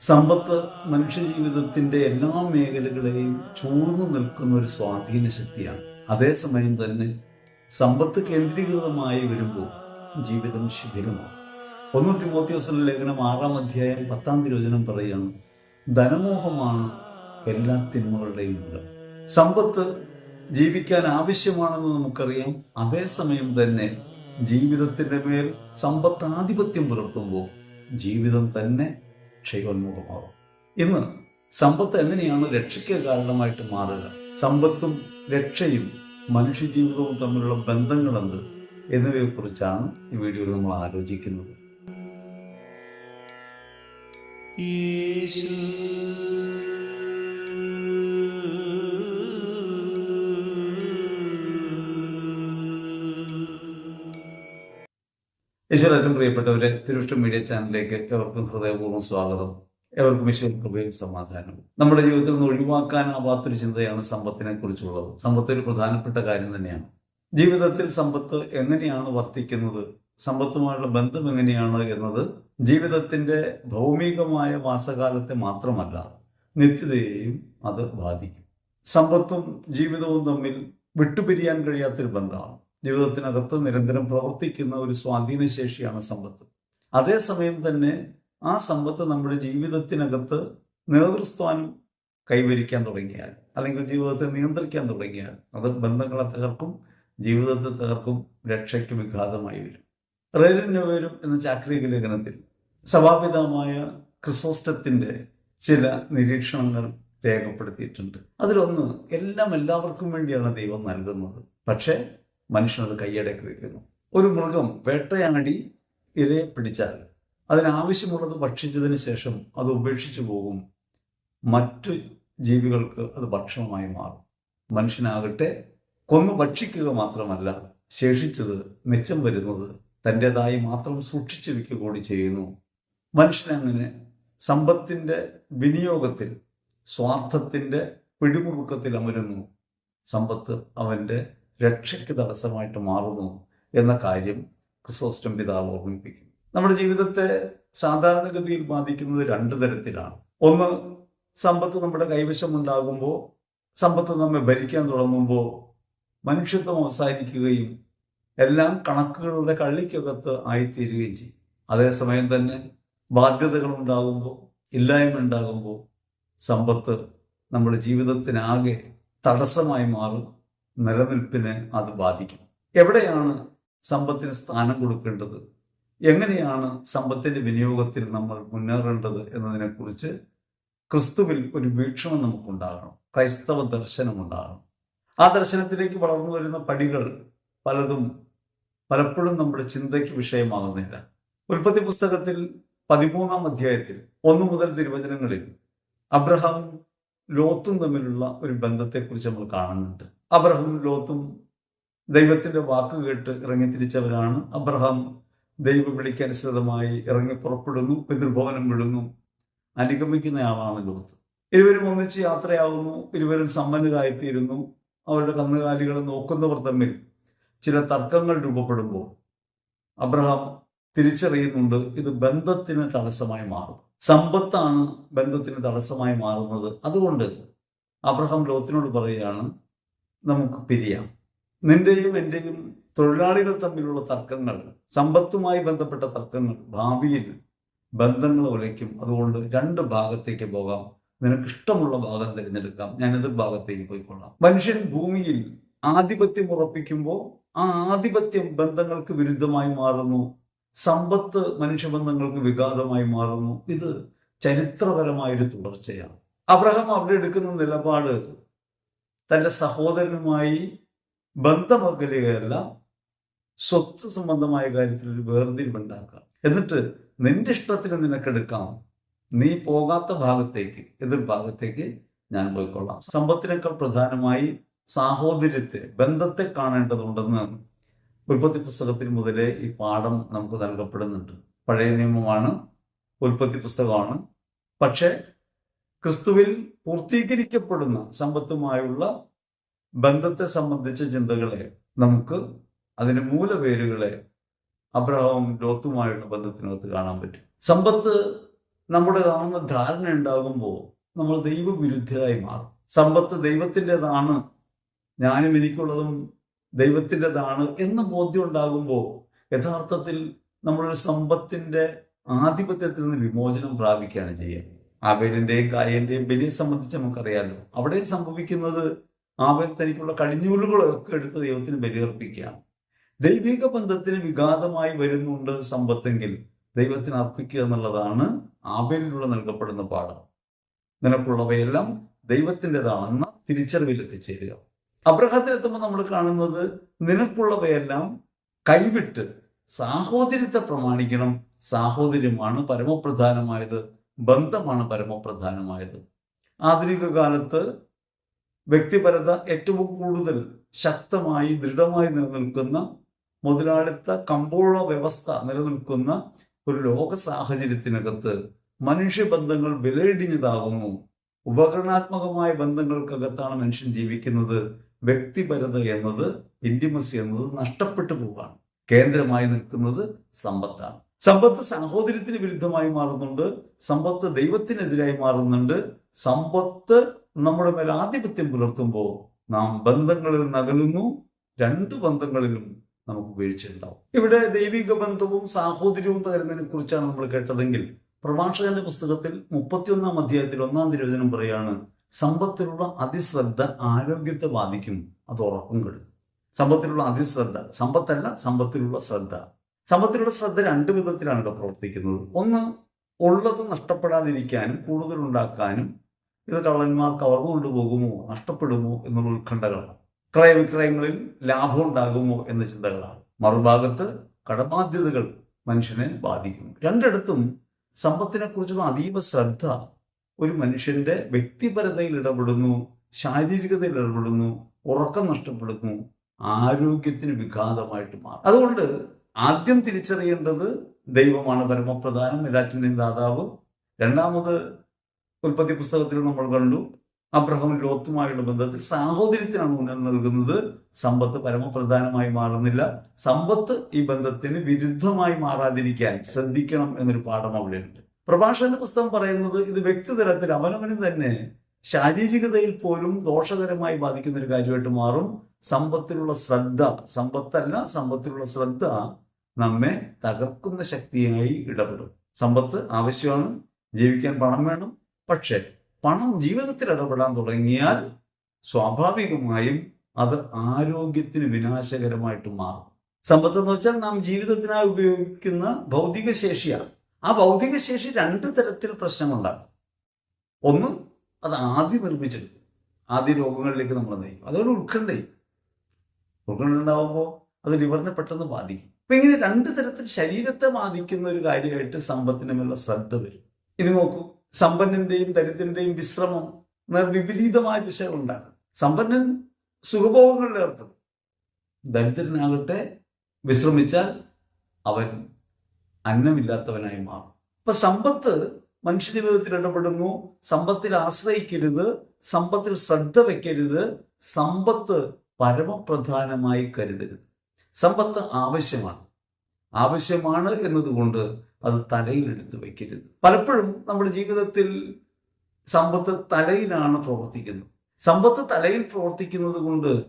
സമ്പത്ത് മനുഷ്യജീവിതത്തിന്റെ എല്ലാ മേഖലകളെയും ചൂർന്നു നിൽക്കുന്ന ഒരു സ്വാധീന ശക്തിയാണ്. അതേസമയം തന്നെ സമ്പത്ത് കേന്ദ്രീകൃതമായി വരുമ്പോൾ ജീവിതം ശിഥിലമാണ് ഒന്ന് തിമോത്യോസിന്റെ ലേഖനം ആറാം അധ്യായം പത്താം തിരുവചനം പറയുകയാണ് ധനമോഹമാണ് എല്ലാ തിന്മകളുടെയും മൂലം. സമ്പത്ത് ജീവിക്കാൻ ആവശ്യമാണെന്ന് നമുക്കറിയാം. അതേസമയം തന്നെ ജീവിതത്തിന്റെ മേൽ സമ്പത്ത് ആധിപത്യം പുലർത്തുമ്പോൾ ജീവിതം തന്നെ ക്ഷയോന്മുഖമാകും. ഇന്ന് സമ്പത്ത് എങ്ങനെയാണ് രക്ഷയ്ക്ക് കാരണമായിട്ട് മാറുക? സമ്പത്തും രക്ഷയും മനുഷ്യജീവിതവും തമ്മിലുള്ള ബന്ധങ്ങൾ എന്ത് എന്നിവയെക്കുറിച്ചാണ് ഈ വീഡിയോയിൽ നമ്മൾ ആലോചിക്കുന്നത്. ഈശ്വര ഏറ്റവും പ്രിയപ്പെട്ടവരെ തിരുവിഷ്ടം മീഡിയ ചാനലിലേക്ക് എവർക്കും ഹൃദയപൂർവം സ്വാഗതം. എവർക്കും ഈശ്വര കൃപയും സമാധാനവും. നമ്മുടെ ജീവിതത്തിൽ നിന്ന് ഒഴിവാക്കാനാവാത്തൊരു ചിന്തയാണ് സമ്പത്തിനെ കുറിച്ചുള്ളത്. സമ്പത്ത് ഒരു പ്രധാനപ്പെട്ട കാര്യം തന്നെയാണ്. ജീവിതത്തിൽ സമ്പത്ത് എങ്ങനെയാണ് വർത്തിക്കുന്നത് സമ്പത്തുമായുള്ള ബന്ധം എങ്ങനെയാണ് എന്നത് ജീവിതത്തിന്റെ ഭൗമികമായ വാസകാലത്തെ മാത്രമല്ല നിത്യതയെയും അത് ബാധിക്കും. സമ്പത്തും ജീവിതവും തമ്മിൽ വിട്ടുപിരിയാൻ കഴിയാത്തൊരു ബന്ധമാണ്. ജീവിതത്തിനകത്ത് നിരന്തരം പ്രവർത്തിക്കുന്ന ഒരു സ്വാധീന ശേഷിയാണ് സമ്പത്ത്. അതേസമയം തന്നെ ആ സമ്പത്ത് നമ്മുടെ ജീവിതത്തിനകത്ത് നേതൃസ്ഥാനം കൈവരിക്കാൻ തുടങ്ങിയാൽ അല്ലെങ്കിൽ ജീവിതത്തെ നിയന്ത്രിക്കാൻ തുടങ്ങിയാൽ അത് ബന്ധങ്ങളെ തകർക്കും ജീവിതത്തെ തകർക്കും രക്ഷയ്ക്ക് വിഘാതമായി വരും. റേരും നൊവേരും എന്ന ചാക്രിക ലേഖനത്തിൽ സഭാപിതമായ ക്രിസോസ്റ്റത്തിന്റെ ചില നിരീക്ഷണങ്ങൾ രേഖപ്പെടുത്തിയിട്ടുണ്ട്. അതിലൊന്ന് എല്ലാം എല്ലാവർക്കും വേണ്ടിയാണ് ദൈവം നൽകുന്നത്. പക്ഷേ മനുഷ്യനത് കൈയടക്കി വെക്കുന്നു. ഒരു മൃഗം വേട്ടയാടി ഇരയെ പിടിച്ചാൽ അതിനാവശ്യമുള്ളത് ഭക്ഷിച്ചതിന് ശേഷം അത് ഉപേക്ഷിച്ചു പോകും. മറ്റു ജീവികൾക്ക് അത് ഭക്ഷണമായി മാറും. മനുഷ്യനാകട്ടെ കൊന്നു ഭക്ഷിക്കുക മാത്രമല്ല ശേഷിച്ചത് മെച്ചം വരുന്നത് തന്റെതായി മാത്രം സൂക്ഷിച്ചു വെക്കുക കൂടി ചെയ്യുന്നു. മനുഷ്യനങ്ങനെ സമ്പത്തിന്റെ വിനിയോഗത്തിൽ സ്വാർത്ഥത്തിന്റെ പിടിമുറുക്കത്തിൽ അമരുന്നു. സമ്പത്ത് അവന്റെ രക്ഷയ്ക്ക് തടസ്സമായിട്ട് മാറുന്നു എന്ന കാര്യം ക്രിസോസ്റ്റം പിതാവ് ഓർമ്മിപ്പിക്കും. നമ്മുടെ ജീവിതത്തെ സാധാരണഗതിയിൽ ബാധിക്കുന്നത് രണ്ടു തരത്തിലാണ്. ഒന്ന് സമ്പത്ത് നമ്മുടെ കൈവശം ഉണ്ടാകുമ്പോൾ സമ്പത്ത് നമ്മെ ഭരിക്കാൻ തുടങ്ങുമ്പോൾ മനുഷ്യത്വം അവസാനിക്കുകയും എല്ലാം കണക്കുകളുടെ കള്ളിക്കകത്ത് ആയിത്തീരുകയും ചെയ്യും. അതേസമയം തന്നെ ബാധ്യതകൾ ഉണ്ടാകുമ്പോൾ ഇല്ലായ്മ ഉണ്ടാകുമ്പോൾ സമ്പത്ത് നമ്മുടെ ജീവിതത്തിനാകെ തടസ്സമായി മാറും. നിലനിൽപ്പിനെ അത് ബാധിക്കും. എവിടെയാണ് സമ്പത്തിന് സ്ഥാനം കൊടുക്കേണ്ടത്? എങ്ങനെയാണ് സമ്പത്തിന്റെ വിനിയോഗത്തിൽ നമ്മൾ മുന്നേറേണ്ടത് എന്നതിനെക്കുറിച്ച് ക്രിസ്തുവിൽ ഒരു വീക്ഷണം നമുക്കുണ്ടാകണം. ക്രൈസ്തവ ദർശനം ഉണ്ടാകണം ആ ദർശനത്തിലേക്ക് വളർന്നു വരുന്ന പടികൾ പലതും പലപ്പോഴും നമ്മുടെ ചിന്തയ്ക്ക് വിഷയമാകുന്നില്ല. ഉൽപ്പത്തി പുസ്തകത്തിൽ പതിമൂന്നാം അധ്യായത്തിൽ ഒന്നു മുതൽ തിരുവചനങ്ങളിൽ അബ്രഹാം ലോത്തും തമ്മിലുള്ള ഒരു ബന്ധത്തെക്കുറിച്ച് നമ്മൾ കാണുന്നുണ്ട്. അബ്രഹാം ലോത്തും ദൈവത്തിന്റെ വാക്ക് കേട്ട് ഇറങ്ങി തിരിച്ചവരാണ്. അബ്രഹാം ദൈവ വിളിക്കനുസൃതമായി ഇറങ്ങി പുറപ്പെടുന്നു പിതൃഭവനം വിടുന്നു അനുഗമിക്കുന്ന ആളാണ് ലോത്ത്. ഇരുവരും ഒന്നിച്ച് യാത്രയാവുന്നു ഇരുവരും സമ്പന്നരായിത്തീരുന്നു. അവരുടെ കന്നുകാലികളെ നോക്കുന്നവർ തമ്മിൽ ചില തർക്കങ്ങൾ രൂപപ്പെടുമ്പോൾ അബ്രഹാം തിരിച്ചറിയുന്നുണ്ട് ഇത് ബന്ധത്തിന് തടസ്സമായി മാറും. സമ്പത്താണ് ബന്ധത്തിന് തടസ്സമായി മാറുന്നത്. അതുകൊണ്ട് അബ്രഹാം ലോത്തിനോട് പറയുകയാണ് നമുക്ക് പിരിയാം. നിന്റെയും എന്റെയും തൊഴിലാളികൾ തമ്മിലുള്ള തർക്കങ്ങൾ സമ്പത്തുമായി ബന്ധപ്പെട്ട തർക്കങ്ങൾ ഭാവിയിൽ ബന്ധങ്ങൾ ഉലയ്ക്കും അതുകൊണ്ട് രണ്ട് ഭാഗത്തേക്ക് പോകാം. നിനക്ക് ഇഷ്ടമുള്ള ഭാഗം തിരഞ്ഞെടുക്കാം. ഞാൻ എതിർ ഭാഗത്തേക്ക് പോയിക്കൊള്ളാം. മനുഷ്യൻ ഭൂമിയിൽ ആധിപത്യം ഉറപ്പിക്കുമ്പോൾ ആ ആധിപത്യം ബന്ധങ്ങൾക്ക് വിരുദ്ധമായി മാറുന്നു. സമ്പത്ത് മനുഷ്യബന്ധങ്ങൾക്ക് വിഘാതമായി മാറുന്നു. ഇത് ചരിത്രപരമായൊരു തുടർച്ചയാണ്. അബ്രഹാം അവിടെ എടുക്കുന്ന നിലപാട് തന്റെ സഹോദരനുമായി ബന്ധമകലുകയല്ല സ്വത്ത് സംബന്ധമായ കാര്യത്തിൽ ഒരു വേർതിരിവുണ്ടാക്കുക എന്നിട്ട് നിന്റെ ഇഷ്ടത്തിന് നിനക്കെടുക്കാം നീ പോകാത്ത ഭാഗത്തേക്ക് എതിർ ഭാഗത്തേക്ക് ഞാൻ പോയിക്കൊള്ളാം. സമ്പത്തിനേക്കാൾ പ്രധാനമായി സാഹോദര്യത്തെ ബന്ധത്തെ കാണേണ്ടതുണ്ടെന്ന് ഉൽപ്പത്തി പുസ്തകത്തിൽ മുതലേ ഈ പാഠം നമുക്ക് നൽകപ്പെടുന്നുണ്ട്. പഴയ നിയമമാണ് ഉൽപ്പത്തി പുസ്തകമാണ്. പക്ഷേ ക്രിസ്തുവിൽ പൂർത്തീകരിക്കപ്പെടുന്ന സമ്പത്തുമായുള്ള ബന്ധത്തെ സംബന്ധിച്ച ചിന്തകളെ നമുക്ക് അതിന്റെ മൂലപേരുകളെ അബ്രഹാം ലോത്തുമായുള്ള ബന്ധത്തിനകത്ത് കാണാൻ പറ്റും. സമ്പത്ത് നമ്മുടേതാണെന്ന ധാരണ ഉണ്ടാകുമ്പോൾ നമ്മൾ ദൈവവിരുദ്ധരായി മാറും. സമ്പത്ത് ദൈവത്തിന്റെതാണ് ഞാനും എനിക്കുള്ളതും ദൈവത്തിന്റെതാണ് എന്ന ബോധ്യം ഉണ്ടാകുമ്പോൾ യഥാർത്ഥത്തിൽ നമ്മളൊരു സമ്പത്തിന്റെ ആധിപത്യത്തിൽ നിന്ന് വിമോചനം പ്രാപിക്കുകയാണ് ചെയ്യുക. ആബേലിന്റെയും കായന്റെയും ബലിയെ സംബന്ധിച്ച് നമുക്കറിയാമല്ലോ അവിടെ സംഭവിക്കുന്നത് ആബേൽ തനിക്കുള്ള കടിഞ്ഞൂലുകളൊക്കെ എടുത്ത് ദൈവത്തിന് ബലിയർപ്പിക്കുകയാണ്. ദൈവിക ബന്ധത്തിന് വിഘാതമായി വരുന്നുണ്ട് സമ്പത്തെങ്കിൽ ദൈവത്തിന് അർപ്പിക്കുക എന്നുള്ളതാണ് ആബേലിലൂടെ നൽകപ്പെടുന്ന പാഠം. നിനക്കുള്ളവയെല്ലാം ദൈവത്തിന്റെതാണെന്ന തിരിച്ചറിവിൽ എത്തിച്ചേരുക. അബ്രഹത്തിലെത്തുമ്പോൾ നമ്മൾ കാണുന്നത് നിനക്കുള്ളവയെല്ലാം കൈവിട്ട് സാഹോദര്യത്തെ പ്രമാണിക്കണം. സാഹോദര്യമാണ് പരമപ്രധാനമായത്. ബന്ധമാണ് പരമപ്രധാനമായത്. ആധുനിക കാലത്ത് വ്യക്തിപരത ഏറ്റവും കൂടുതൽ ശക്തമായി ദൃഢമായി നിലനിൽക്കുന്ന മുതലാളിത്ത കമ്പോള വ്യവസ്ഥ നിലനിൽക്കുന്ന ഒരു ലോക സാഹചര്യത്തിനകത്ത് മനുഷ്യബന്ധങ്ങൾ വിലയിടിഞ്ഞതാകുന്നു. ഉപകരണാത്മകമായ ബന്ധങ്ങൾക്കകത്താണ് മനുഷ്യൻ ജീവിക്കുന്നത്. വ്യക്തിപരത എന്നത് ഇന്റിമസി എന്നത് നഷ്ടപ്പെട്ടു പോവുകയാണ്. കേന്ദ്രമായി നിൽക്കുന്നത് സമ്പത്താണ്. സമ്പത്ത് സഹോദര്യത്തിന് വിരുദ്ധമായി മാറുന്നുണ്ട്. സമ്പത്ത് ദൈവത്തിനെതിരായി മാറുന്നുണ്ട്. സമ്പത്ത് നമ്മുടെ മേൽ ആധിപത്യം പുലർത്തുമ്പോൾ നാം ബന്ധങ്ങളിൽ നകലുന്നു. രണ്ട് ബന്ധങ്ങളിലും നമുക്ക് വീഴ്ചയുണ്ടാവും ഇവിടെ ദൈവിക ബന്ധവും സാഹോദര്യവും തകരുന്നതിനെ കുറിച്ചാണ് നമ്മൾ കേട്ടതെങ്കിൽ പ്രഭാഷകന്റെ പുസ്തകത്തിൽ മുപ്പത്തിയൊന്നാം അധ്യായത്തിൽ ഒന്നാം തിരുവചനം പറയാണ് സമ്പത്തിലുള്ള അതിശ്രദ്ധ ആരോഗ്യത്തെ ബാധിക്കും. അത് ഉറക്കം കെടുക്കും സമ്പത്തിലുള്ള അതിശ്രദ്ധ സമ്പത്തല്ല സമ്പത്തിലുള്ള ശ്രദ്ധ. സമ്പത്തിലുള്ള ശ്രദ്ധ രണ്ട് വിധത്തിലാണ് ഇവിടെ പ്രവർത്തിക്കുന്നത്. ഒന്ന് ഉള്ളത് നഷ്ടപ്പെടാതിരിക്കാനും കൂടുതൽ ഉണ്ടാക്കാനും ഇത് കള്ളന്മാർ കവർന്നു കൊണ്ടുപോകുമോ നഷ്ടപ്പെടുമോ എന്നുള്ള ഉത്കണ്ഠകളാണ്. ക്രയവിക്രയങ്ങളിൽ ലാഭം ഉണ്ടാകുമോ എന്ന ചിന്തകളാണ്. മറുഭാഗത്ത് കടബാധ്യതകൾ മനുഷ്യനെ ബാധിക്കുന്നു. രണ്ടിടത്തും സമ്പത്തിനെ കുറിച്ചുള്ള അതീവ ശ്രദ്ധ ഒരു മനുഷ്യന്റെ വ്യക്തിപരതയിൽ ഇടപെടുന്നു ശാരീരികതയിൽ ഇടപെടുന്നു ഉറക്കം നഷ്ടപ്പെടുന്നു ആരോഗ്യത്തിന് വിഘാതമായിട്ട് മാറും അതുകൊണ്ട് ആദ്യം തിരിച്ചറിയേണ്ടത് ദൈവമാണ് പരമപ്രധാനം എല്ലാറ്റിന്റെയും ദാതാവ്. രണ്ടാമത് ഉൽപ്പത്തി പുസ്തകത്തിൽ നമ്മൾ കണ്ടു അബ്രഹാം ലോത്തുമായുള്ള ബന്ധത്തിൽ സാഹോദര്യത്തിനാണ് ഊന്നൽ നൽകുന്നത്. സമ്പത്ത് പരമപ്രധാനമായി മാറുന്നില്ല. സമ്പത്ത് ഈ ബന്ധത്തിന് വിരുദ്ധമായി മാറാതിരിക്കാൻ ശ്രദ്ധിക്കണം എന്നൊരു പാഠം അവിടെയുണ്ട്. പ്രഭാഷകന്റെ പുസ്തകം പറയുന്നത് ഇത് വ്യക്തിതലത്തിൽ അവനവന് തന്നെ ശാരീരികതയിൽ പോലും ദോഷകരമായി ബാധിക്കുന്ന ഒരു കാര്യമായിട്ട് മാറും. സമ്പത്തിലുള്ള ശ്രദ്ധ സമ്പത്തല്ല സമ്പത്തിലുള്ള ശ്രദ്ധ നമ്മെ തകർക്കുന്ന ശക്തിയായി ഇടപെടും. സമ്പത്ത് ആവശ്യമാണ് ജീവിക്കാൻ പണം വേണം. പക്ഷെ പണം ജീവിതത്തിൽ ഇടപെടാൻ തുടങ്ങിയാൽ സ്വാഭാവികമായും അത് ആരോഗ്യത്തിന് വിനാശകരമായിട്ട് മാറും. സമ്പത്ത് എന്ന് വെച്ചാൽ നാം ജീവിതത്തിനായി ഉപയോഗിക്കുന്ന ഭൗതിക ശേഷിയാണ്. ആ ഭൗതിക ശേഷി രണ്ട് തരത്തിൽ പ്രശ്നങ്ങളുണ്ടാകും ഒന്ന് അത് ആദ്യം നിർമ്മിച്ചെടുക്കും. ആദ്യ രോഗങ്ങളിലേക്ക് നമ്മൾ നയിക്കും. അതുപോലെ ഉൾക്കണ്ടേ ഉത്കണ്ഠ ഉണ്ടാവുമ്പോൾ അത് ലിവറിനെ പെട്ടെന്ന് ബാധിക്കും. അപ്പൊ ഇങ്ങനെ രണ്ട് തരത്തിൽ ശരീരത്തെ ബാധിക്കുന്ന ഒരു കാര്യമായിട്ട് സമ്പത്തിന് മേലുള്ള ശ്രദ്ധ വരും. ഇനി നോക്കൂ സമ്പന്നന്റെയും ദരിദ്രന്റെയും വിശ്രമം വിപരീതമായ ദിശകളുണ്ടാകും സമ്പന്നൻ സുഖഭോഗങ്ങളിൽ ഏർപ്പെടും. ദരിദ്രനാകട്ടെ വിശ്രമിച്ചാൽ അവൻ അന്നമില്ലാത്തവനായി മാറും. അപ്പൊ സമ്പത്ത് മനുഷ്യജീവിതത്തിൽ ഇടപെടുന്നു സമ്പത്തിൽ ആശ്രയിക്കരുത് സമ്പത്തിൽ ശ്രദ്ധ വെക്കരുത് സമ്പത്ത് പരമപ്രധാനമായി കരുതരുത്. സമ്പത്ത് ആവശ്യമാണ്. ആവശ്യമാണ് എന്നതുകൊണ്ട് അത് തലയിലെടുത്ത് വയ്ക്കരുത്. പലപ്പോഴും നമ്മുടെ ജീവിതത്തിൽ സമ്പത്ത് തലയിലാണ് പ്രവർത്തിക്കുന്നത്. സമ്പത്ത് തലയിൽ പ്രവർത്തിക്കുന്നത് കൊണ്ട്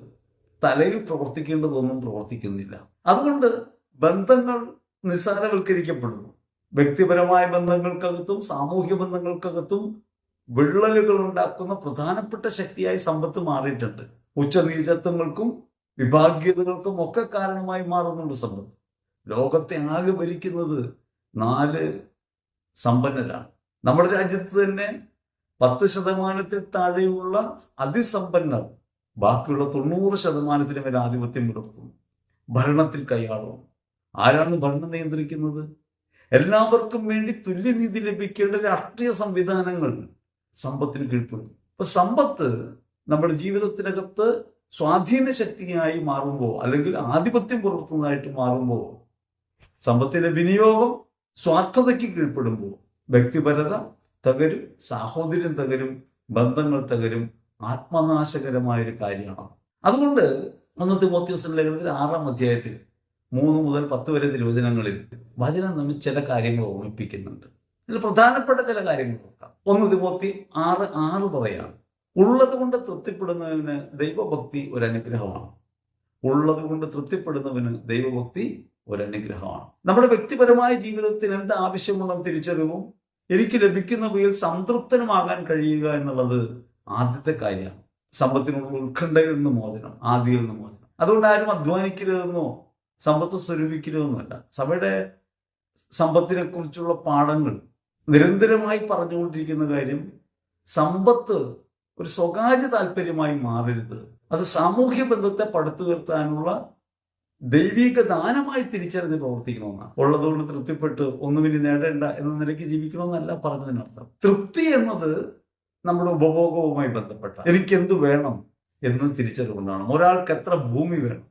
തലയിൽ പ്രവർത്തിക്കേണ്ടതൊന്നും പ്രവർത്തിക്കുന്നില്ല. അതുകൊണ്ട് ബന്ധങ്ങൾ നിസ്സാരവൽക്കരിക്കപ്പെടുന്നു. വ്യക്തിപരമായ ബന്ധങ്ങൾക്കകത്തും സാമൂഹ്യ ബന്ധങ്ങൾക്കകത്തും വിള്ളലുകൾ ഉണ്ടാക്കുന്ന പ്രധാനപ്പെട്ട ശക്തിയായി സമ്പത്ത് മാറിയിട്ടുണ്ട്. ഉച്ചനീചത്വങ്ങൾക്കും വിഭാഗീയതകൾക്കും ഒക്കെ കാരണമായി മാറുന്നുണ്ട് സമ്പത്ത്. ലോകത്തെ ആകെ ഭരിക്കുന്നത് നാല് സമ്പന്നരാണ്. നമ്മുടെ രാജ്യത്ത് തന്നെ പത്ത് ശതമാനത്തിൽ താഴെയുള്ള അതിസമ്പന്നർ ബാക്കിയുള്ള തൊണ്ണൂറ് ശതമാനത്തിന് മേലെ ആധിപത്യം പുലർത്തുന്നു. ഭരണത്തിൽ കൈയാളും ആരാണ് ഭരണം നിയന്ത്രിക്കുന്നത്? എല്ലാവർക്കും വേണ്ടി തുല്യനീതി ലഭിക്കേണ്ട രാഷ്ട്രീയ സംവിധാനങ്ങൾ സമ്പത്തിന് കീഴ്പ്പെടുന്നു. അപ്പൊ സമ്പത്ത് നമ്മുടെ ജീവിതത്തിനകത്ത് സ്വാധീന ശക്തിയായി മാറുമ്പോൾ അല്ലെങ്കിൽ ആധിപത്യം പുലർത്തുന്നതായിട്ട് മാറുമ്പോൾ സമ്പത്തിന്റെ വിനിയോഗം സ്വാർത്ഥതയ്ക്ക് കീഴ്പ്പെടുമ്പോൾ വ്യക്തിപരത തകരും സാഹോദര്യം തകരും ബന്ധങ്ങൾ തകരും ആത്മനാശകരമായൊരു കാര്യമാണ്. അതുകൊണ്ട് ഒന്ന് തിമോത്യോസിന്റെ ലേഖനത്തിൽ ആറാം അധ്യായത്തിൽ മൂന്ന് മുതൽ പത്ത് വരെ തിരുവചനങ്ങളിൽ വചനം നമ്മെ ചില കാര്യങ്ങൾ ഓർമ്മിപ്പിക്കുന്നുണ്ട്. ഇതിൽ പ്രധാനപ്പെട്ട ചില കാര്യങ്ങൾ നോക്കാം. ഒന്ന് തിമോത്തി ആറ് ആറ് പറയാണ് ഉള്ളത് കൊണ്ട് തൃപ്തിപ്പെടുന്നതിന് ദൈവഭക്തി ഒരു അനുഗ്രഹമാണ്. ഉള്ളത് കൊണ്ട് തൃപ്തിപ്പെടുന്നവന് ദൈവഭക്തി ഒരു അനുഗ്രഹമാണ് നമ്മുടെ വ്യക്തിപരമായ ജീവിതത്തിന് എന്ത് ആവശ്യമുണ്ടെന്ന് തിരിച്ചറിവും എനിക്ക് ലഭിക്കുന്നവയിൽ സംതൃപ്തനുമാകാൻ കഴിയുക എന്നുള്ളത് ആദ്യത്തെ കാര്യമാണ്. സമ്പത്തിനുള്ള ഉത്കണ്ഠയിൽ നിന്ന് മോചനം ആദിയിൽ നിന്ന് മോചനം. അതുകൊണ്ട് ആരും അധ്വാനിക്കരുതെന്നോ സമ്പത്ത് സ്വരൂപിക്കരുതെന്നല്ല. സഭയുടെ സമ്പത്തിനെ കുറിച്ചുള്ള പാഠങ്ങൾ നിരന്തരമായി പറഞ്ഞുകൊണ്ടിരിക്കുന്ന കാര്യം സമ്പത്ത് ഒരു സ്വകാര്യ താല്പര്യമായി മാറരുത്. അത് സാമൂഹ്യ ബന്ധത്തെ പടുത്തുയർത്താനുള്ള ദൈവിക ദാനമായി തിരിച്ചറിഞ്ഞ് പ്രവർത്തിക്കണമെന്നാണ്. ഉള്ളതുകൊണ്ട് തൃപ്തിപ്പെട്ട് ഒന്നും ഇനി നേടേണ്ട എന്ന നിലയ്ക്ക് ജീവിക്കണമെന്നല്ല പറഞ്ഞതിനർത്ഥം. തൃപ്തി എന്നത് നമ്മുടെ ഉപഭോഗവുമായി ബന്ധപ്പെട്ട എനിക്കെന്ത് വേണം എന്ന് തിരിച്ചറിവുകൊണ്ടാണ്. ഒരാൾക്ക് എത്ര ഭൂമി വേണം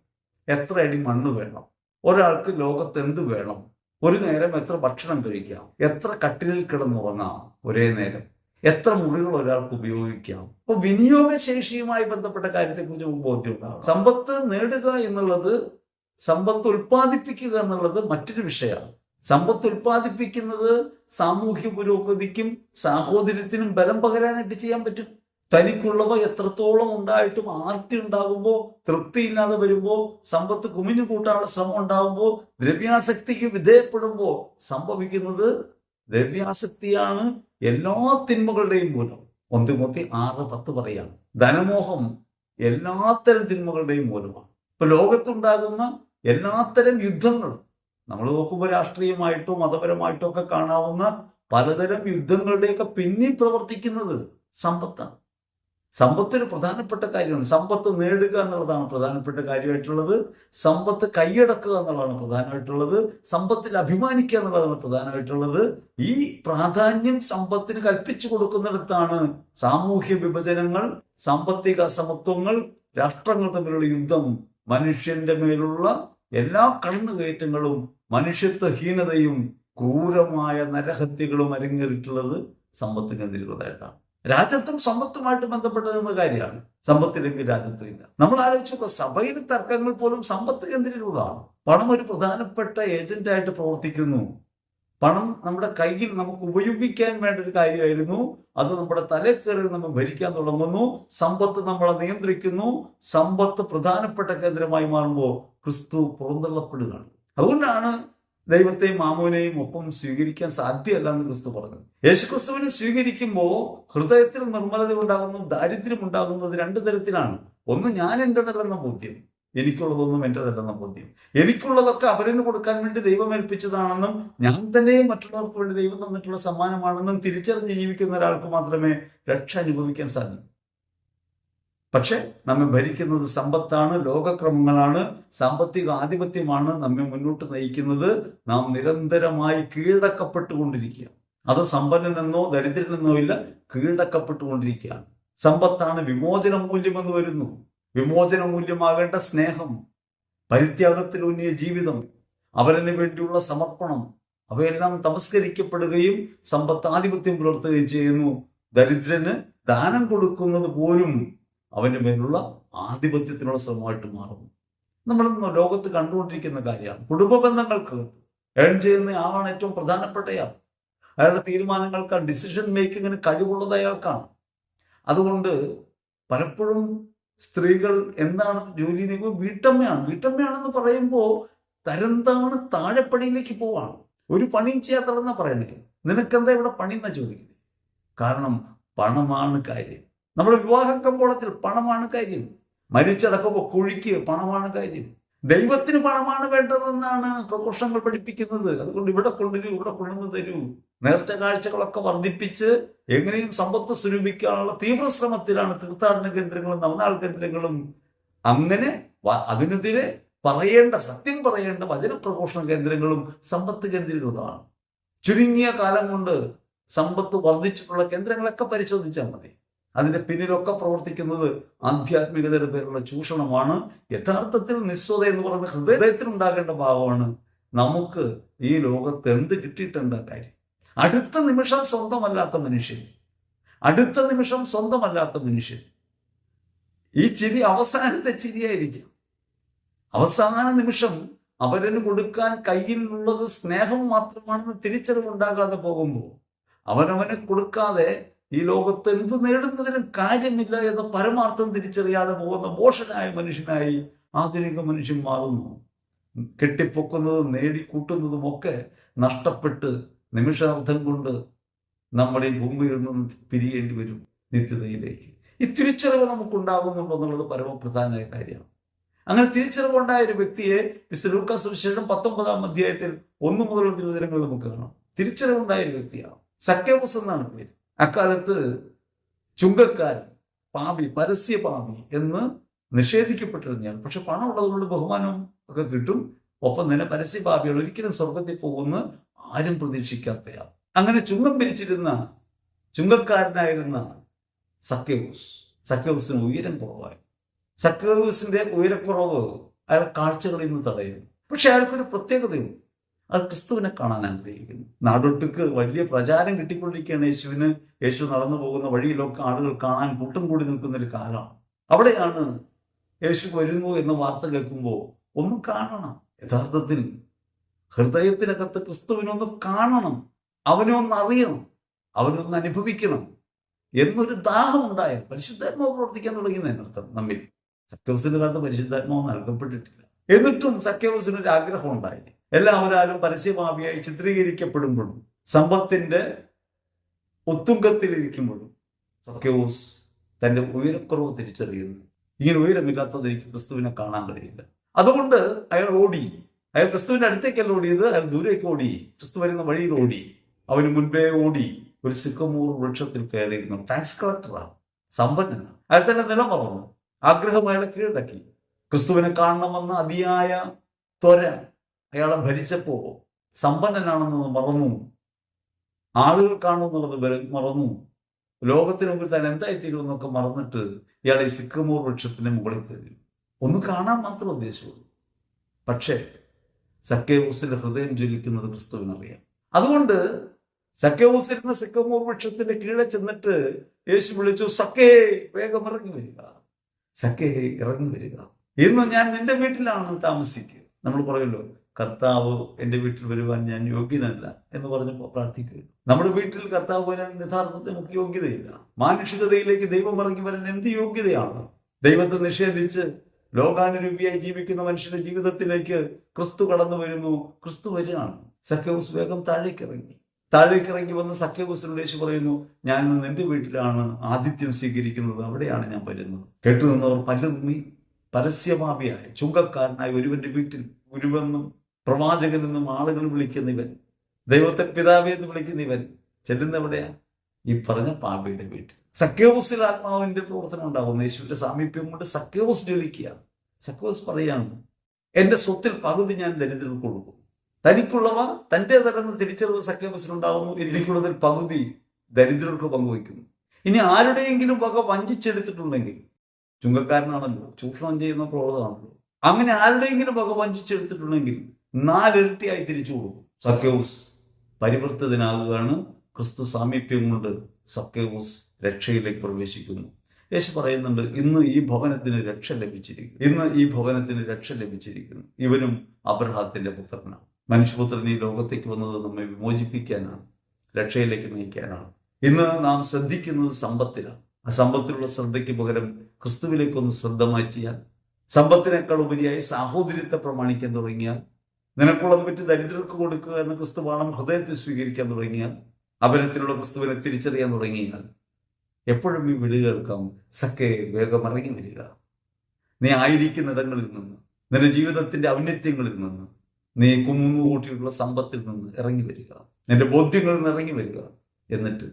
എത്ര അടി മണ്ണ് വേണം ഒരാൾക്ക് ലോകത്ത് എന്ത് വേണം ഒരു നേരം എത്ര ഭക്ഷണം കഴിക്കാം എത്ര കട്ടിലിൽ കിടന്നുറങ്ങാം ഒരേ നേരം എത്ര മുറികൾ ഒരാൾക്ക് ഉപയോഗിക്കാം. അപ്പൊ വിനിയോഗശേഷിയുമായി ബന്ധപ്പെട്ട കാര്യത്തെക്കുറിച്ച് നമുക്ക് ബോധ്യമുണ്ടാകും സമ്പത്ത് നേടുക എന്നുള്ളത് സമ്പത്ത് ഉൽപ്പാദിപ്പിക്കുക എന്നുള്ളത് മറ്റൊരു വിഷയമാണ്. സമ്പത്ത് ഉൽപ്പാദിപ്പിക്കുന്നത് സാമൂഹ്യ പുരോഗതിക്കും സാഹോദര്യത്തിനും ബലം പകരാനായിട്ട് ചെയ്യാൻ പറ്റും. തനിക്കുള്ളവ എത്രത്തോളം ഉണ്ടായിട്ടും ആർത്തി ഉണ്ടാകുമ്പോൾ തൃപ്തിയില്ലാതെ വരുമ്പോൾ സമ്പത്ത് കുമിഞ്ഞു കൂട്ടാനുള്ള ശ്രമം ഉണ്ടാകുമ്പോൾ ദ്രവ്യാസക്തിക്ക് വിധേയപ്പെടുമ്പോൾ സംഭവിക്കുന്നത് ദ്രവ്യാസക്തിയാണ് എല്ലാ തിന്മകളുടെയും മൂലം. ഒന്തിമൊത്തി ആറ് പത്ത് പറയാണ്. ധനമോഹം എല്ലാത്തരം തിന്മകളുടെയും മൂലമാണ്. ഇപ്പൊ ലോകത്തുണ്ടാകുന്ന എല്ലാത്തരം യുദ്ധങ്ങളും നമ്മൾ നോക്കുമ്പോൾ രാഷ്ട്രീയമായിട്ടോ മതപരമായിട്ടോ ഒക്കെ കാണാവുന്ന പലതരം യുദ്ധങ്ങളുടെയൊക്കെ പിന്നിൽ പ്രവർത്തിക്കുന്നത് സമ്പത്താണ്. സമ്പത്ത് ഒരു പ്രധാനപ്പെട്ട കാര്യമാണ്. സമ്പത്ത് നേടുക എന്നുള്ളതാണ് പ്രധാനപ്പെട്ട കാര്യമായിട്ടുള്ളത്. സമ്പത്ത് കൈയടക്കുക എന്നുള്ളതാണ് പ്രധാനമായിട്ടുള്ളത്. സമ്പത്തിൽ അഭിമാനിക്കുക എന്നുള്ളതാണ് പ്രധാനമായിട്ടുള്ളത്. ഈ പ്രാധാന്യം സമ്പത്തിന് കൽപ്പിച്ചു കൊടുക്കുന്നിടത്താണ് സാമൂഹ്യ വിഭജനങ്ങൾ സാമ്പത്തിക അസമത്വങ്ങൾ രാഷ്ട്രങ്ങൾ തമ്മിലുള്ള യുദ്ധം മനുഷ്യന്റെ മേലുള്ള എല്ലാ കടന്നുകയറ്റങ്ങളും മനുഷ്യത്വഹീനതയും ക്രൂരമായ നരഹത്യകളും അരങ്ങേറിയിട്ടുള്ളത് സമ്പത്ത് കേന്ദ്രീകൃതമായിട്ടാണ്. രാജ്യത്തും സമ്പത്തുമായിട്ട് ബന്ധപ്പെട്ടതെന്ന കാര്യമാണ്. സമ്പത്തില്ലെങ്കിൽ രാജ്യത്തും ഇല്ല. നമ്മൾ ആലോചിച്ചപ്പോൾ സഭയിലെ തർക്കങ്ങൾ പോലും സമ്പത്ത് കേന്ദ്രീകൃതമാണ്. പണം ഒരു പ്രധാനപ്പെട്ട ഏജന്റായിട്ട് പ്രവർത്തിക്കുന്നു. പണം നമ്മുടെ കയ്യിൽ നമുക്ക് ഉപയോഗിക്കാൻ വേണ്ട ഒരു കാര്യമായിരുന്നു. അത് നമ്മുടെ തലക്കേറിൽ നമ്മൾ ഭരിക്കാൻ തുടങ്ങുന്നു. സമ്പത്ത് നമ്മളെ നിയന്ത്രിക്കുന്നു. സമ്പത്ത് പ്രധാനപ്പെട്ട കേന്ദ്രമായി മാറുമ്പോൾ ക്രിസ്തു പുറന്തള്ളപ്പെടുകയാണ്. അതുകൊണ്ടാണ് ദൈവത്തെയും മാമോനെയും ഒപ്പം സ്വീകരിക്കാൻ സാധ്യമല്ല എന്ന് ക്രിസ്തു പറഞ്ഞു യേശുക്രിസ്തുവിനെ സ്വീകരിക്കുമ്പോൾ ഹൃദയത്തിൽ നിർമ്മലത ഉണ്ടാകുന്നു ദാരിദ്ര്യം ഉണ്ടാകുന്നത് രണ്ട് തരത്തിലാണ്. ഒന്ന് ഞാൻ എന്റെതല്ലെന്ന ബോധ്യം എനിക്കുള്ളതൊന്നും എന്റെതല്ലെന്ന ബോധ്യം. എനിക്കുള്ളതൊക്കെ അവരന് കൊടുക്കാൻ വേണ്ടി ദൈവം ഏൽപ്പിച്ചതാണെന്നും ഞാൻ തന്നെയും മറ്റുള്ളവർക്ക് വേണ്ടി ദൈവം തന്നിട്ടുള്ള സമ്മാനമാണെന്നും തിരിച്ചറിഞ്ഞ് ജീവിക്കുന്ന ഒരാൾക്ക് മാത്രമേ രക്ഷ അനുഭവിക്കാൻ സാധിക്കൂ. പക്ഷെ നമ്മെ ഭരിക്കുന്നത് സമ്പത്താണ് ലോകക്രമങ്ങളാണ് സാമ്പത്തിക ആധിപത്യമാണ് നമ്മെ മുന്നോട്ട് നയിക്കുന്നത്. നാം നിരന്തരമായി കീഴടക്കപ്പെട്ടുകൊണ്ടിരിക്കുക അത് സമ്പന്നനെന്നോ ദരിദ്രനെന്നോ ഇല്ല കീഴടക്കപ്പെട്ടുകൊണ്ടിരിക്കുകയാണ്. സമ്പത്താണ് വിമോചന മൂല്യമെന്ന് വരുന്നു. വിമോചന മൂല്യമാകേണ്ട സ്നേഹം പരിത്യാഗത്തിലൂന്നിയ ജീവിതം അവരന് വേണ്ടിയുള്ള സമർപ്പണം അവയെല്ലാം തമസ്കരിക്കപ്പെടുകയും സമ്പത്ത് ആധിപത്യം പുലർത്തുകയും ചെയ്യുന്നു. ദരിദ്രന് ദാനം കൊടുക്കുന്നത് പോലും അവന്റെ മേലുള്ള ആധിപത്യത്തിനുള്ള ശ്രമമായിട്ട് മാറുന്നു. നമ്മൾ ലോകത്ത് കണ്ടുകൊണ്ടിരിക്കുന്ന കാര്യമാണ്. കുടുംബ ബന്ധങ്ങൾക്കകത്ത് ഏൺ ചെയ്യുന്ന ആളാണ് ഏറ്റവും പ്രധാനപ്പെട്ടയാൾ അയാളുടെ തീരുമാനങ്ങൾക്കാണ് ഡിസിഷൻ മേക്കിങ്ങിന് കഴിവുള്ളത് അയാൾക്കാണ്. അതുകൊണ്ട് പലപ്പോഴും സ്ത്രീകൾ എന്താണ് ജോലി നീങ്ങുമ്പോൾ വീട്ടമ്മയാണ്. വീട്ടമ്മയാണെന്ന് പറയുമ്പോൾ തരംതാണ് താഴെപ്പടിയിലേക്ക് പോവാണ്. ഒരു പണിയും ചെയ്യാത്തതെന്നാണ് പറയണേ. നിനക്കെന്താ ഇവിടെ പണി എന്നാ ചോദിക്കുന്നത് കാരണം പണമാണ് കാര്യം. നമ്മുടെ വിവാഹ കമ്പോളത്തിൽ പണമാണ് കാര്യം. മരിച്ചടക്കുമ്പോൾ കുഴിക്ക് പണമാണ് കാര്യം. ദൈവത്തിന് പണമാണ് വേണ്ടതെന്നാണ് പ്രഘോഷങ്ങൾ പഠിപ്പിക്കുന്നത്. അതുകൊണ്ട് ഇവിടെ കൊണ്ടുവരൂ ഇവിടെ കൊണ്ടുവന്ന് തരൂ. നേർച്ച കാഴ്ചകളൊക്കെ വർദ്ധിപ്പിച്ച് എങ്ങനെയും സമ്പത്ത് സ്വരൂപിക്കാനുള്ള തീവ്രശ്രമത്തിലാണ് തീർത്ഥാടന കേന്ദ്രങ്ങളും നവനാൾ കേന്ദ്രങ്ങളും അങ്ങനെ അതിനെതിരെ പറയേണ്ട സത്യം പറയേണ്ട വചനപ്രഘോഷണ കേന്ദ്രങ്ങളും സമ്പത്ത് കേന്ദ്രീകൃതമാണ്. ചുരുങ്ങിയ കാലം കൊണ്ട് സമ്പത്ത് വർദ്ധിച്ചിട്ടുള്ള കേന്ദ്രങ്ങളൊക്കെ പരിശോധിച്ചാൽ മതി. അതിന്റെ പിന്നിലൊക്കെ പ്രവർത്തിക്കുന്നത് ആധ്യാത്മികതയുടെ പേരുള്ള ചൂഷണമാണ്. യഥാർത്ഥത്തിൽ നിസ്വത എന്ന് പറയുന്ന ഹൃദയത്തിൽ ഉണ്ടാകേണ്ട ഭാവമാണ്. നമുക്ക് ഈ ലോകത്ത് എന്ത് കിട്ടിയിട്ടെന്താ കാര്യം? അടുത്ത നിമിഷം സ്വന്തമല്ലാത്ത മനുഷ്യൻ. അടുത്ത നിമിഷം സ്വന്തമല്ലാത്ത മനുഷ്യൻ. ഈ ചിരി അവസാനത്തെ ചിരിയായിരിക്കും. അവസാന നിമിഷം അവരന് കൊടുക്കാൻ കയ്യിലുള്ളത് സ്നേഹം മാത്രമാണെന്ന് തിരിച്ചറിവുണ്ടാകാതെ പോകുമ്പോൾ അവനവനെ കൊടുക്കാതെ ഈ ലോകത്ത് എന്ത് നേടുന്നതിനും കാര്യമില്ല എന്ന പരമാർത്ഥം തിരിച്ചറിയാതെ പോകുന്ന മോശനായ മനുഷ്യനായി ആധുനിക മനുഷ്യൻ മാറുന്നു. കെട്ടിപ്പൊക്കുന്നതും നേടിക്കൂട്ടുന്നതും ഒക്കെ നഷ്ടപ്പെട്ട് നിമിഷാർത്ഥം കൊണ്ട് നമ്മുടെ ഭൂമിയിൽ നിന്ന് പിരിയേണ്ടി വരും നിത്യതയിലേക്ക്. ഈ തിരിച്ചറിവ് നമുക്കുണ്ടാകുന്നുണ്ടോ എന്നുള്ളത് പരമപ്രധാനമായ കാര്യമാണ്. അങ്ങനെ തിരിച്ചറിവുണ്ടായ ഒരു വ്യക്തിയെ മിസ്റ്റർ ലൂക്കാസ് വിശേഷം പത്തൊമ്പതാം അധ്യായത്തിൽ ഒന്നു മുതലുള്ള തിരുവചനങ്ങൾ നമുക്ക് കാണാം. തിരിച്ചറിവുണ്ടായ ഒരു വ്യക്തിയാണ്. സക്കേബസ് എന്നാണ് പേര്. അക്കാലത്ത് ചുങ്കക്കാർ പാപി പരസ്യ പാപി എന്ന് നിഷേധിക്കപ്പെട്ടിരുന്നതാണ് പക്ഷെ പണം ഉള്ളതുകൊണ്ട് ബഹുമാനവും ഒക്കെ കിട്ടും. ഒപ്പം തന്നെ പരസ്യ പാപികൾ ഒരിക്കലും സ്വർഗത്തിൽ പോകുമെന്ന് ആരും പ്രതീക്ഷിക്കാത്തയാൾ. അങ്ങനെ ചുങ്കം പിരിച്ചിരുന്ന ചുങ്കക്കാരനായിരുന്ന സത്യവൂസ് സത്യവൂസിന് ഉയരം കുറവായി. സത്യവൂസിന്റെ ഉയരക്കുറവ് അയാളെ കാഴ്ചകളിൽ നിന്ന് തടയുന്നു. പക്ഷെ അയാൾക്കൊരു പ്രത്യേകതയുണ്ട്. അയാൾ ക്രിസ്തുവിനെ കാണാൻ ആഗ്രഹിക്കുന്നു. നാടൊട്ടുക്ക് വലിയ പ്രചാരം കിട്ടിക്കൊണ്ടിരിക്കുകയാണ് യേശുവിന്. യേശു നടന്നു പോകുന്ന വഴിയിലൊക്കെ ആളുകൾ കാണാൻ കൂട്ടം കൂടി നിൽക്കുന്ന ഒരു കാലമാണ്. അവിടെയാണ് യേശു വരുന്നു എന്ന വാർത്ത കേൾക്കുമ്പോൾ ഒന്ന് കാണണം. യഥാർത്ഥത്തിൽ ഹൃദയത്തിനകത്ത് ക്രിസ്തുവിനൊന്ന് കാണണം. അവനെ ഒന്ന് അറിയണം. അവനൊന്ന് അനുഭവിക്കണം. എന്നൊരു ദാഹം ഉണ്ടായ പരിശുദ്ധാത്മാവ് പ്രവർത്തിക്കാൻ തുടങ്ങിയതിനർത്ഥം നമ്മിൽ സത്യവസിന്റെ കാലത്ത് പരിശുദ്ധാത്മാവ് നൽകപ്പെട്ടിട്ടില്ല. എന്നിട്ടും സത്യവസിന് ഒരു ആഗ്രഹം ഉണ്ടായി എല്ലാവരാലും പരസ്യമാവിയായി ചിത്രീകരിക്കപ്പെടുമ്പോഴും സമ്പത്തിന്റെ ഉത്തുംഗത്തിലിരിക്കുമ്പോഴും സത്യവൂസ് തന്റെ ഉയരക്കുറവ് തിരിച്ചറിയുന്നു. ഇങ്ങനെ ഉയരമില്ലാത്തത് എനിക്ക് ക്രിസ്തുവിനെ കാണാൻ കഴിയില്ല. അതുകൊണ്ട് അയാൾ ഓടി. അയാൾ ക്രിസ്തുവിന്റെ അടുത്തേക്കല്ല ഓടിയത്. അയാൾ ദൂരേക്ക് ഓടി. ക്രിസ്തു വരുന്ന വഴിയിൽ ഓടി. അവന് മുൻപേ ഓടി. ഒരു സിക്കമൂർ വൃക്ഷത്തിൽ കയറിയിരുന്നു. ടാക്സ് കളക്ടറാണ് സമ്പന്നനാണ്. അയാൾ തന്നെ നിലം മറന്നു ആഗ്രഹം അയാളെ കീഴടക്കി. ക്രിസ്തുവിനെ കാണണമെന്ന അതിയായ ത്വര അയാളെ ഭരിച്ചപ്പോൾ സമ്പന്നനാണെന്നത് മറന്നു. ആളുകൾ കാണുമെന്നുള്ളത് മറന്നു. ലോകത്തിന് മുമ്പിൽ താൻ എന്തായിത്തീരുമെന്നൊക്കെ മറന്നിട്ട് ഇയാൾ ഈ സിക്കമൂർ വൃക്ഷത്തിന്റെ മുകളിൽ തരും ഒന്ന് കാണാൻ മാത്രം ഉദ്ദേശമുള്ളൂ പക്ഷേ സക്കേവൂസിന്റെ ഹൃദയം ജ്വലിക്കുന്നത് ക്രിസ്തുവിനറിയാം. അതുകൊണ്ട് സക്കേവൂസിരുന്ന സിക്കമൂർ വൃക്ഷത്തിന്റെ കീഴെ ചെന്നിട്ട് യേശു വിളിച്ചു സക്കേ വേഗം ഇറങ്ങി വരിക. സക്കേ ഇറങ്ങി വരിക. ഇന്ന് ഞാൻ നിന്റെ വീട്ടിലാണ് താമസിക്കുക. നമ്മൾ പറയുമല്ലോ കർത്താവ് എന്റെ വീട്ടിൽ വരുവാൻ ഞാൻ യോഗ്യനല്ല എന്ന് പറഞ്ഞപ്പോൾ പ്രാർത്ഥിക്കുക നമ്മുടെ വീട്ടിൽ കർത്താവ് വരാൻ യഥാർത്ഥത്തിൽ നമുക്ക് യോഗ്യതയില്ല. മാനുഷികതയിലേക്ക് ദൈവം ഇറങ്ങി വരാൻ എന്ത് യോഗ്യതയാണ്? ദൈവത്തെ നിഷേധിച്ച് ലോകാനുരൂപിയായി ജീവിക്കുന്ന മനുഷ്യന്റെ ജീവിതത്തിലേക്ക് ക്രിസ്തു കടന്നു വരുന്നു. ക്രിസ്തു വരികയാണ്. സഖ്യബൂസ് വേഗം താഴേക്ക് ഇറങ്ങി താഴേക്ക് ഇറങ്ങി വന്ന് സഖ്യബുസിനോട് പറയുന്നു ഞാൻ നിന്റെ വീട്ടിലാണ് ആതിഥ്യം സ്വീകരിക്കുന്നത്. അവിടെയാണ് ഞാൻ വരുന്നത്. കേട്ടു നിന്നവർ പല്ലുമ്മി പരസ്യമാവിയായ. ചുങ്കക്കാരനായ ഒരുവന്റെ വീട്ടിൽ ഒരുവെന്നും പ്രവാചകനെന്നും ആളുകൾ വിളിക്കുന്ന ഇവൻ ദൈവത്തെ പിതാവേ എന്ന് വിളിക്കുന്ന ഇവൻ ചെല്ലുന്ന എവിടെയാ ഈ പറഞ്ഞ പാപയുടെ വീട്ടിൽ. സഖ്യവസിൽ ആത്മാവിന്റെ പ്രവർത്തനം ഉണ്ടാകുന്നു. യേശുവിന്റെ സാമീപ്യം കൊണ്ട് സഖ്യവസ് ജ്വലിക്കുക. സഖ്യവസ് പറയാണ് എന്റെ സ്വത്തിൽ പകുതി ഞാൻ ദരിദ്രർക്ക് കൊടുക്കും. തനിക്കുള്ളവ തന്റെ തരുന്ന തിരിച്ചറിവ് സഖ്യവസിനുണ്ടാകുന്നു എനിക്കുള്ളതിൽ പകുതി ദരിദ്രർക്ക് പങ്കുവയ്ക്കുന്നു ഇനി ആരുടെയെങ്കിലും വക വഞ്ചിച്ചെടുത്തിട്ടുണ്ടെങ്കിൽ ചുങ്കക്കാരനാണല്ലോ ചൂഷണം ചെയ്യുന്ന പ്രവർത്തനമാണല്ലോ അങ്ങനെ ആരുടെയെങ്കിലും വക വഞ്ചിച്ചെടുത്തിട്ടുണ്ടെങ്കിൽ നാലിരട്ടിയായി തിരിച്ചു കൊടുക്കും. സഖ്യവൂസ് പരിവർത്തിതനാകുകയാണ് ക്രിസ്തു സാമീപ്യം കൊണ്ട് സഖ്യവൂസ് രക്ഷയിലേക്ക് പ്രവേശിക്കുന്നു. യേശു പറയുന്നുണ്ട് ഇന്ന് ഈ ഭവനത്തിന് രക്ഷ ലഭിച്ചിരിക്കുന്നു. ഇന്ന് ഈ ഭവനത്തിന് രക്ഷ ലഭിച്ചിരിക്കുന്നു. ഇവനും അബ്രഹാത്തിന്റെ പുത്രനാണ്. മനുഷ്യപുത്രൻ ഈ ലോകത്തേക്ക് വന്നത് നമ്മെ വിമോചിപ്പിക്കാനാണ് രക്ഷയിലേക്ക് നയിക്കാനാണ്. ഇന്ന് നാം ശ്രദ്ധിക്കുന്നത് സമ്പത്തിലാണ്. ആ സമ്പത്തിലുള്ള ശ്രദ്ധയ്ക്ക് പകരം ക്രിസ്തുവിലേക്കൊന്ന് ശ്രദ്ധ മാറ്റിയാൽ സമ്പത്തിനേക്കാൾ ഉപരിയായി സാഹോദര്യത്തെ പ്രമാണിക്കാൻ തുടങ്ങിയാൽ നിനക്കുള്ളത് പറ്റി ദരിദ്രർക്ക് കൊടുക്കുക എന്ന ക്രിസ്തുവാണം ഹൃദയത്തിൽ സ്വീകരിക്കാൻ തുടങ്ങിയാൽ അപരത്തിലുള്ള ക്രിസ്തുവിനെ തിരിച്ചറിയാൻ തുടങ്ങിയാൽ എപ്പോഴും ഈ വിളി കേൾക്കാം സക്കെ വേഗം ഇറങ്ങി വരിക. നീ ആയിരിക്കുന്നിടങ്ങളിൽ നിന്ന് നിന്റെ ജീവിതത്തിന്റെ ഔന്നത്യങ്ങളിൽ നിന്ന് നീ കുമ്മുന്നു കൂട്ടിയിട്ടുള്ള സമ്പത്തിൽ നിന്ന് ഇറങ്ങി വരിക. നിന്റെ ബോധ്യങ്ങളിൽ നിന്ന് ഇറങ്ങി വരിക. എന്നിട്ട്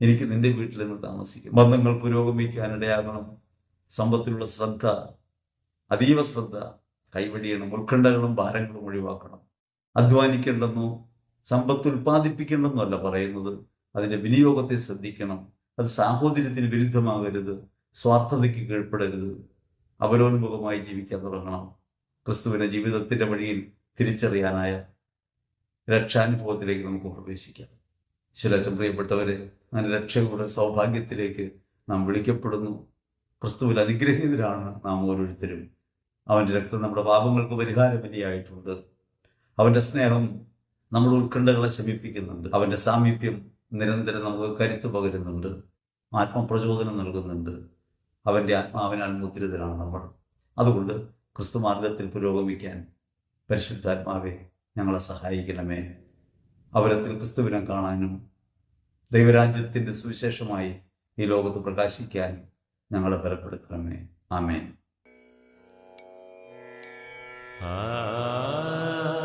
എനിക്ക് നിന്റെ വീട്ടിൽ നിന്ന് താമസിക്കും. ബന്ധങ്ങൾ പുരോഗമിക്കാനിടയാകണം സമ്പത്തിലുള്ള ശ്രദ്ധ അതീവ ശ്രദ്ധ കൈവടിയണം ഉത്കണ്ഠകളും ഭാരങ്ങളും ഒഴിവാക്കണം. അധ്വാനിക്കേണ്ടെന്നോ സമ്പത്ത് ഉൽപ്പാദിപ്പിക്കേണ്ടെന്നോ അല്ല പറയുന്നത്. അതിന്റെ വിനിയോഗത്തെ ശ്രദ്ധിക്കണം. അത് സാഹോദര്യത്തിന് വിരുദ്ധമാകരുത്. സ്വാർത്ഥതയ്ക്ക് കീഴ്പ്പെടരുത്. അവരോന്മുഖമായി ജീവിക്കാൻ തുടങ്ങണം. ക്രിസ്തുവിനെ ജീവിതത്തിന്റെ വഴിയിൽ തിരിച്ചറിയാനായ രക്ഷാനുഭവത്തിലേക്ക് നമുക്ക് പ്രവേശിക്കാം. ശിലറ്റം പ്രിയപ്പെട്ടവരെ അങ്ങനെ രക്ഷയുടെ സൗഭാഗ്യത്തിലേക്ക് നാം വിളിക്കപ്പെടുന്നു. ക്രിസ്തുവിൽ അനുഗ്രഹീതരാണ് നാം ഓരോരുത്തരും. അവന്റെ രക്തം നമ്മുടെ പാപങ്ങൾക്ക് പരിഹാര ബലിയായിട്ടുണ്ട് അവന്റെ സ്നേഹം നമ്മുടെ ഉത്കണ്ഠകളെ ശമിപ്പിക്കുന്നുണ്ട്. അവന്റെ സാമീപ്യം നിരന്തരം നമുക്ക് കരുത്ത് പകരുന്നുണ്ട്. ആത്മപ്രചോദനം നൽകുന്നുണ്ട്. അവന്റെ ആത്മാവിനാൽ മുദ്രിതരാണ് നമ്മൾ. അതുകൊണ്ട് ക്രിസ്തു മാർഗത്തിൽ പുരോഗമിക്കാൻ പരിശുദ്ധാത്മാവെ ഞങ്ങളെ സഹായിക്കണമേ. അവരത്തിൽ ക്രിസ്തുവിനെ കാണാനും ദൈവരാജ്യത്തിന്റെ സുവിശേഷമായി ഈ ലോകത്ത് പ്രകാശിക്കാൻ ഞങ്ങളെ ബലപ്പെടുത്തണമേ. ആമേൻ. ആ